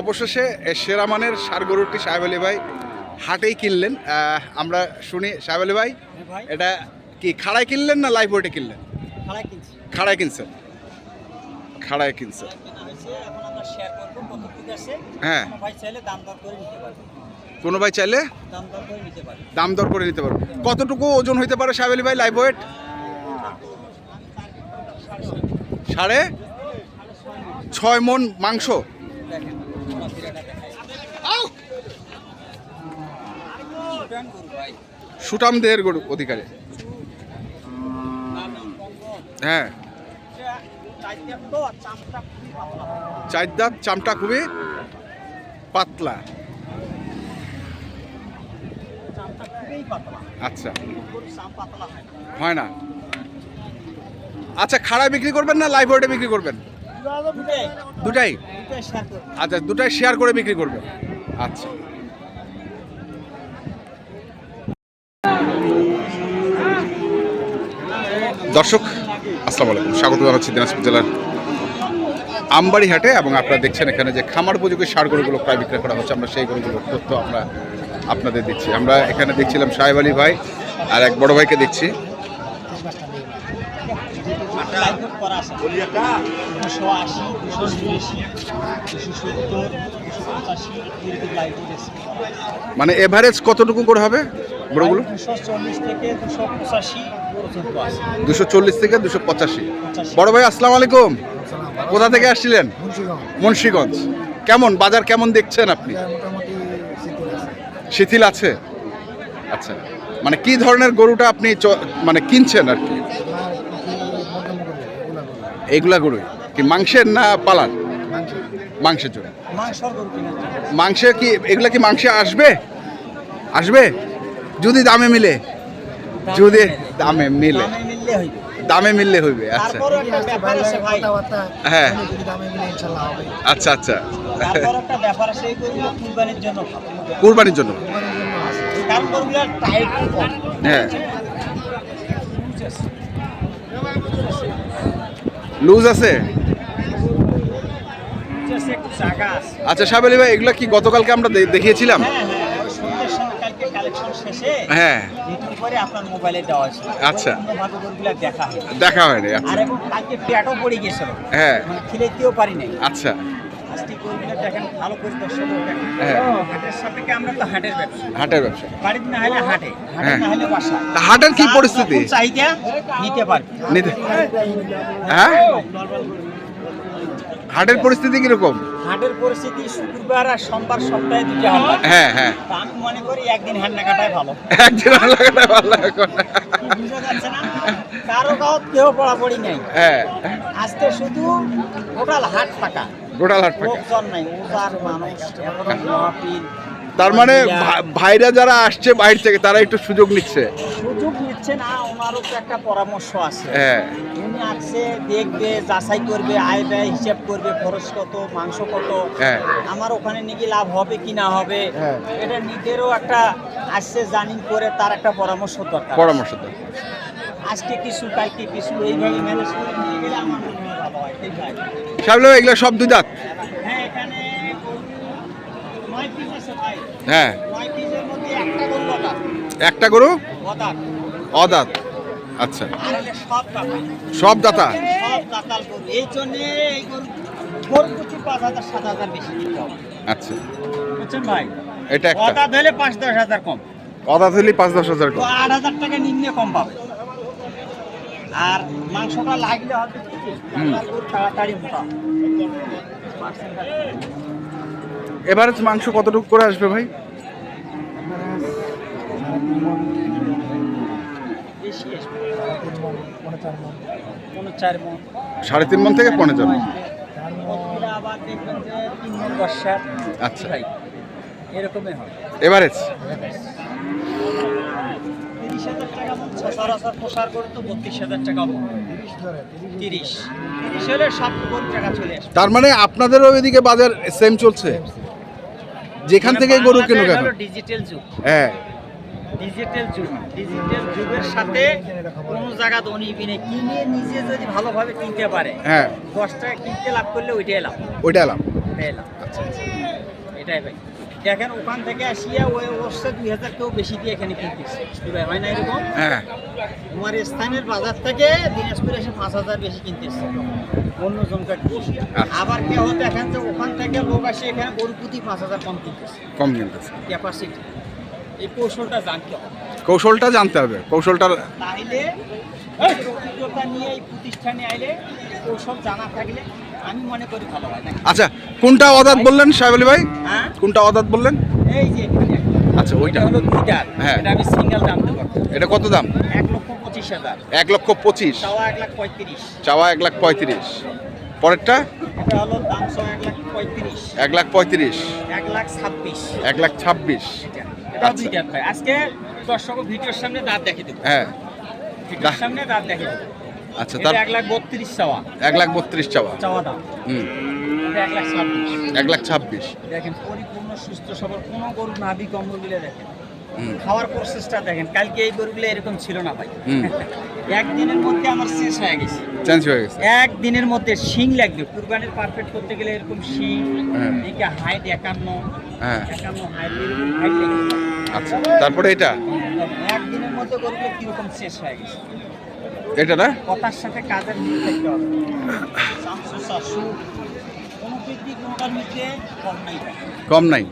অবশেষে সেরা মানের সার গরুটি সাহেব আলী ভাই হাটেই কিনলেন। আমরা শুনি সাহেব আলী ভাই ভাই। এটা কি খাড়ায় কিনলেন না লাইভ ওয়েটে কিনলেন? খাড়ায় কিনছেন? খাড়ায় কিনছেন। হ্যাঁ। কোনো ভাই চাইলে দাম দর করে নিতে পারবে। কতটুকু ওজন হইতে পারে সাহেব আলী ভাই লাইভ ওয়েট সাড়ে ছয় মন মাংস দেখেন আমরা ফিরাটা দেখাই Return করুন ভাই সুটাম দেহের গরু অধিকারে। হ্যাঁ। চার দাঁত চামটা খুবই পাতলা। আচ্ছা। হয় না। আচ্ছা খাড়ায় বিক্রি করবেন না লাইভ ওয়েটে বিক্রি করবেন? দুটাই। আচ্ছা দুটাই শেয়ার করে বিক্রি করবেন। আচ্ছা। দর্শক, আসসালামু আলাইকুম। স্বাগত জানাচ্ছি দিনাজপুর জেলার আমবাড়ি হাটে এবং আপনারা দেখছেন এখানে যে খামার উপযোগী সার গরুগুলো প্রায় বিক্রয় করা হচ্ছে। আমরা সেই গরুগুলোর তথ্য আমরা আপনাদের দিচ্ছি। আমরা এখানে দেখছিলাম সাহেব আলী ভাই আর এক বড় ভাইকে দেখছি। মানে এভারেজ কতটুকু করে হবে? বড়গুলো দুশো চল্লিশ থেকে দুশো পঁচাশি বড় ভাই আসসালামু আলাইকুম। কোথা থেকে আসছিলেন? মুন্সিগঞ্জ। কেমন বাজার কেমন দেখছেন আপনি? শিথিল আছে। আচ্ছা মানে কি ধরনের গরুটা আপনি চ- মানে কিনছেন আর কি? এগুলা এইগুলা গরু কি মাংসের না পালার? মাংসের। জন্য। মাংসর মাংসে কি এগুলা কি মাংসে আসবে? আসবে? যদি দামে মিলে। যদি দামে মিলে। দামে মিললে হইবে। দামে মিললে হইবে আচ্ছা। হ্যাঁ। হলে যদি দামে মিলে ইনশাল্লাহ হবে। আচ্ছা আচ্ছা। কুরবানির জন্য। হ্যাঁ। লুজ আছে? আচ্ছা সাবেলি ভাই এগুলো কি গতকালকে আমরা দেখিয়েছিলাম হ্যাঁ হ্যাঁ ওই সন্ধ্যের সময় কালকে কালেকশন শেষে হ্যাঁ। আপনার মোবাইলে দেওয়া হয়েছে আচ্ছা। দেখা হয়। দেখা হয়নি আর আচ্ছা কালকে পেটও পড়ে গেছিল হ্যাঁ। মানে পারি নাই আচ্ছা। হ্যাঁ। হাটের তো হাটের ব্যবসা। হাটের ব্যবসা। বাড়িতে না হলে হাটে। হাটে হ্যাঁ। না হলে বাসা। তা হাটের কি পরিস্থিতি? নিতে হ্যাঁ? হাটের পরিস্থিতি কীরকম? হাটের পরিস্থিতি শুক্রবার আর সোমবার সপ্তাহে দুটো হাট হ্যাঁ হ্যাঁ। আমি মনে করি একদিন হান্না কাটাই ভালো। একদিন লাগাটা ভালো লাগে এখন। বুঝা যাচ্ছে না? কারও কাউ কেউ পড়াপড়ি নাই। হ্যাঁ। আজকে শুধু গোটাল হাট ফাঁকা। গোটাল হাট ফাঁকা। লোকজন নাই উদার মানুষ এখনও মহাপিল তার মানে ভাইরা যারা আসছে বাইরে থেকে তারা একটু সুযোগ নিচ্ছে। সুযোগ নিচ্ছে না ওনারও তো একটা পরামর্শ আছে। হ্যাঁ। উনি আসছে দেখবে যাচাই করবে আয় ব্যয় হিসাব করবে খরচ কত মাংস কত হ্যাঁ। আমার ওখানে নাকি লাভ হবে কি না হবে হ্যাঁ। এটা নিজেরও একটা আসছে জানিন করে তার একটা পরামর্শ দরকার। পরামর্শ দেন আজকে কিছু কালকে কিছু এইভাবে ম্যানেজ করে নিয়ে গেলে আমার মনে হয় আছে এগুলো সব দুই দাঁত? হ্যাঁ এখানে গরু নয় পিস আছে ভাই হ্যাঁ। একটা গরু? অদাঁত। আচ্ছা। সব দাতা? আচ্ছা। ভাই এটা একটা। পাঁচ দশ হাজার কম। অদাঁত হলে পাঁচ দশ হাজার আট হাজার টাকা নিম্নে কম পাবে। আর মাংসটা লাগলে হবে তাড়াতাড়ি মোটা। এভারেজ মাংস কতটুকু করে আসবে ভাই? আসবে তিন মন চার মন মন সাড়ে তিন মন থেকে পনেরো জন চার মন আচ্ছা। ভাই এরকমই হয় এভারেজ টাকা সচরাচর প্রসার করে তো বত্রিশ হাজার টাকা তিরিশ তিরিশ তিরিশ তিরিশ হলে সব টাকা চলে আসবে। তার মানে আপনাদেরও এদিকে বাজার সেম চলছে? যেখান থেকে গরু কেন কেন ডিজিটাল যুগ। হ্যাঁ। ডিজিটাল যুগ ডিজিটাল যুগের সাথে কোনো জায়গা ধনী কিনে কিনে নিজে যদি ভালোভাবে কিনতে পারে হ্যাঁ। দশ টাকা কিনতে লাভ করলে ওইটাই লাভ। ওইটাই লাভ। আচ্ছা আচ্ছা। এটাই ভাই। দেখেন ওখান থেকে আসিয়া ওই অবস্থা দুই হাজার কেউ বেশি দিয়ে এখানে কিনতেছে। হয় না এরকম? হ্যাঁ। তোমার স্থানের বাজার থেকে দিনাজপুর এসে পাঁচ হাজার বেশি কিনতেছে। অন্য জনকার আবার কেউ দেখেন যে ওখান থেকে লোক আসে এখানে গরু প্রতি পাঁচ হাজার কম কিনতেছে। কম কিনতেছে। ক্যাপাসিটি এই কৌশলটা জানতে হবে। কৌশলটা জানতে হবে। কৌশলটা অভিজ্ঞতা নিয়ে এই প্রতিষ্ঠানে আইলে কৌশল জানা থাকলে আমি মনে করি ভালো হয় না আচ্ছা কোনটা অদাত বললেন সাহেব আলী ভাই? হ্যাঁ? কোনটা অদাত বললেন? এই যে আচ্ছা ওইটা। হলো দুইটার হ্যাঁ। এটা আমি সিঙ্গেল দাম দেবো। এটা কত দাম? এক লক্ষ পঁচিশ হাজার। এক লক্ষ পঁচিশ। চাওয়া এক লাখ পঁয়ত্রিশ। চাওয়া এক লাখ পঁয়ত্রিশ। পরেরটা? এটা হলো দাম চাওয়া এক লাখ পঁয়ত্রিশ। এক লাখ পঁয়ত্রিশ। এক লাখ ছাব্বিশ। এক লাখ ছাব্বিশ। এটা। এটা আচ্ছা। ভাই। আজকে দর্শক ভিডিওর সামনে দাঁত দেখে দেবো। হ্যাঁ। ভিডিওর সামনে দাঁত দেখে দেবো। আচ্ছা তার এক লাখ বত্রিশ চাওয়া। এক লাখ বত্রিশ চাওয়া। চাওয়া দাম। হুম। এক লাখ ছাব্বিশ। দেখেন পরিপূর্ণ সুস্থ সবল কোনো গরু নাভি কম্বল দিলে দেখেন খাওয়ার প্রসেসটা দেখেন কালকে এই গরুগুলো এরকম ছিল না ভাই। একদিনের মধ্যে আমার শেষ হয়ে গেছে। চেঞ্জ হয়ে গেছে। একদিনের মধ্যে শিং লাগবে। কুরবানির পারফেক্ট করতে গেলে এরকম শিং হ্যাঁ। এদিকে হাইট একান্ন হ্যাঁ। একান্ন হাইট হাইট আচ্ছা তারপরে এটা? একদিনের মধ্যে গরুগুলো কীরকম শেষ হয়ে গেছে? এটা না? কথার সাথে কাজের মিল থাকতে হবে। কম নাই।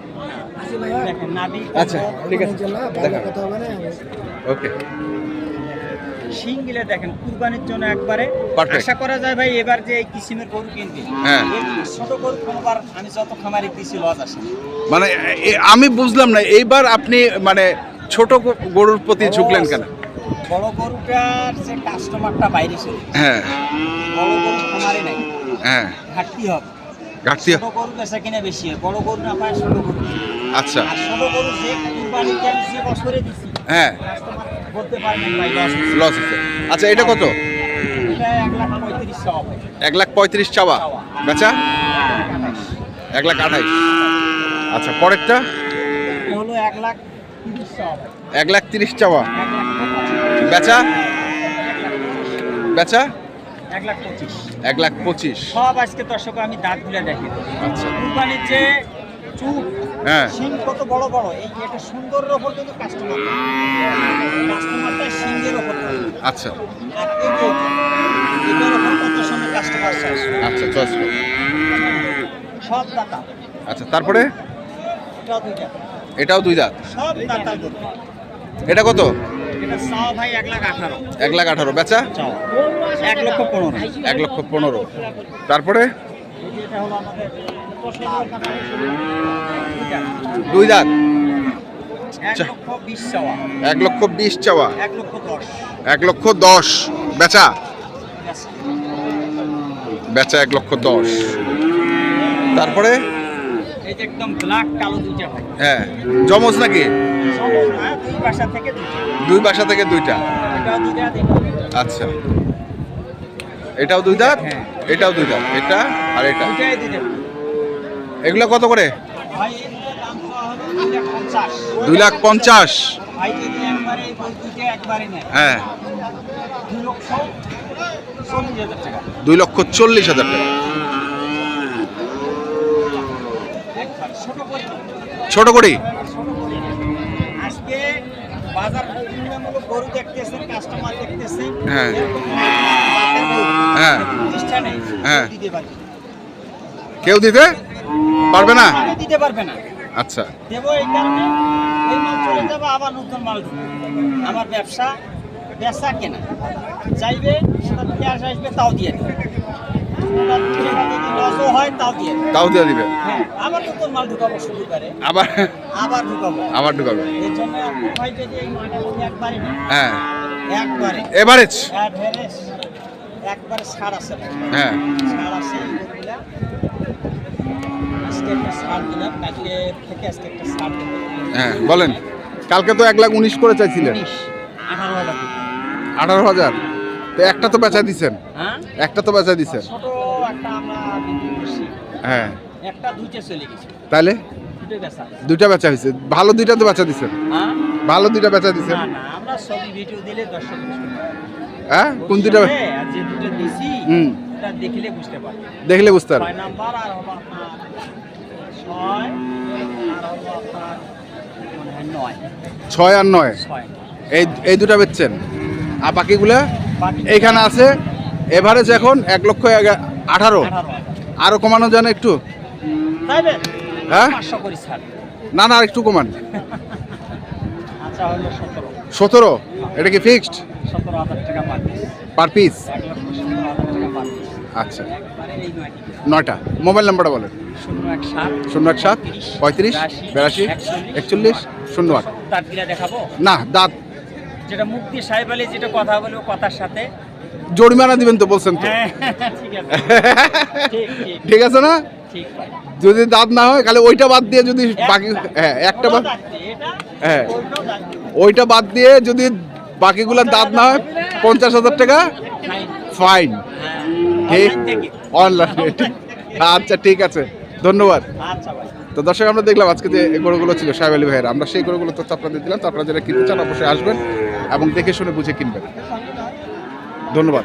আচ্ছা ঠিক আছে। ওকে শিং গিলে দেখেন কুরবানির জন্য একবারে. আশা করা যায় ভাই এবার যে এই কিসিমের গরু কিনবে। হ্যাঁ। ছোট গরু কোনোবার আমি যত খামারে দিয়েছি লজ আসে মানে আমি বুঝলাম না এইবার আপনি মানে ছোট গরুর প্রতি ঝুঁকলেন কেন? বড় গরুটার যে কাস্টমারটা বাইরে চলে হ্যাঁ। বড় গরু খামারে নাই। হ্যাঁ। ঘাটতি হবে। ঘাটতি ছোট গরু বেচা কিনে বেশি হয়। বড় গরু না পায় ছোট গরু। আচ্ছা। আর ছোট গরু যে কুরবানিতে আমি যে বছরে দিছি হ্যাঁ। বলতে পারবেন ভাই লস হচ্ছে আচ্ছা এটা কত? এক লাখ পঁয়ত্রিশ চাওয়া বেচা? এক লাখ আঠাইশ। আচ্ছা পরেরটা? হলো এক লাখ এক লাখ তিরিশ চাওয়া। বেচা? বেচা? এক লাখ পঁচিশ। এক লাখ পঁচিশ। সব আজকে দর্শক আমি দাঁতগুলা দেখি আচ্ছা। কুরবানির যে চুপ হ্যাঁ। শিং কত বড় বড় এই এটা সুন্দরের ওপর কিন্তু কাস্টমার কাস্টমারটা শিংয়ের ওপর। আচ্ছা। আর এটার ওপর কত সময় কাস্টমার আচ্ছা চয়েস সব দাতা। আচ্ছা তারপরে? এটাও দুইটা এটাও দুই দাঁত। সব দাতা এটা কত? এক লাখ আঠারো। লাখ বেচা? এক লক্ষ পনেরো। এক লক্ষ পনেরো। তারপরে। দুই দাঁত। এক লক্ষ বিশ চাওয়া। এক লক্ষ দশ। বেচা? বেচা। এক লক্ষ দশ। তারপরে? হ্যাঁ। জমজ নাকি? দুই বাসা থেকে দুইটা? আচ্ছা। এটাও দুই দাঁত? হ্যাঁ। এটাও দুই দাঁত। এটা আর এটা? এগুলো কত করে? দুই লাখ পঞ্চাশ। হ্যাঁ। দুই লক্ষ চল্লিশ হাজার টাকা। দুই লক্ষ চল্লিশ হাজার টাকা একবার ছোট করে ছোট করি ছোট করে আজকে বাজার তুলনামূলক গরু দেখতেছেন কাস্টমার দেখতেছেন হ্যাঁ। হ্যাঁ। হ্যাঁ। দিতে পারবে কেউ দিতে পারবে না? দিতে পারবে না। আচ্ছা। দেবো এই কারণে এই মাল চলে যাবে আবার নতুন মাল আমার ব্যবসা বেচা কেনা। চাইবে সেটা ক্যাশ আসবে তাও দিয়ে দেবে। তাও দিয়ে দেবে? দিবে হ্যাঁ আবার? মাল ঢুকাবো শুক্রবারে আবার আবার ঢুকাবো? আবার ঢুকাবে এর জন্য আপনি ভাই যদি এই মালটা একবারে হ্যাঁ। একবারে এভারেজ? একবারে ছাড় আছে হ্যাঁ। ছাড় আছে এই গরুগুলা। আজকে একটা ছাড় দিলাম কালকে থেকে আজকে একটা ছাড় হ্যাঁ বলেন। কালকে তো এক লাখ উনিশ করে চাইছিলেন। উনিশ। আঠারো হাজার। আঠারো হাজার? তো একটা তো বেচা দিছেন। হ্যাঁ? একটা তো বেচা দিছেন। হ্যাঁ। একটা দুইটা চলে গেছে। তাহলে? দুটো বেচা দুইটা বেচা হয়েছে। ভালো দুইটা তো বেচা দিছেন। হ্যাঁ? ভালো দুইটা বেচা দিছেন। না না আমরা ছবি ভিডিও দিলে দর্শক হ্যাঁ? কোন দুইটা হ্যাঁ, যে দুটো দিছি হুম। দেখলে বুঝতে পারবে। দেখলে বুঝতে পারবে। ছয় নাম্বার আর হলো আপনার ছয় আর হলো আপনার হয় নয়। ছয় আর নয়। এই এই দুটা বেচছেন? আর বাকিগুলো এইখানে আছে। এভারেজ এখন এক লক্ষ আঠারো আঠারো। হাজার আরও কমানো যায় না একটু? হ্যাঁ? না না একটু কমান। সতেরো। এটা কি ফিক্সড পার পিস আচ্ছা। নয়টি। মোবাইল নাম্বারটা বলেন। শূন্য এক সাত শূন্য এক সাত পঁয়ত্রিশ বিরাশি একচল্লিশ শূন্য আট। না দাঁত যেটা মুক্তি সাহেব আলী যেটা কথা বলব কথার সাথে। জরিমানা দিবেন তো বলছেন তো? হ্যাঁ ঠিক আছে। ঠিক আছে না? যদি দাঁত না হয় খালি ওইটা বাদ দিয়ে যদি বাকি হ্যাঁ একটা বাদ হ্যাঁ। ওইটা বাদ দিয়ে যদি বাকিগুলোর দাঁত না হয় পঞ্চাশ হাজার টাকা. ফাইন হ্যাঁ, অনলাইনে আচ্ছা ঠিক আছে। ধন্যবাদ। আচ্ছা তো দর্শক আমরা দেখলাম আজকে যে গরুগুলো ছিল সাহেব আলী ভাইয়ের। আমরা সেই গরুগুলো তথ্য আপনাদের দিলাম। তো আপনারা যারা কিনতে চান অবশ্যই আসবেন। এবং দেখে শুনে বুঝে কিনবেন। ধন্যবাদ।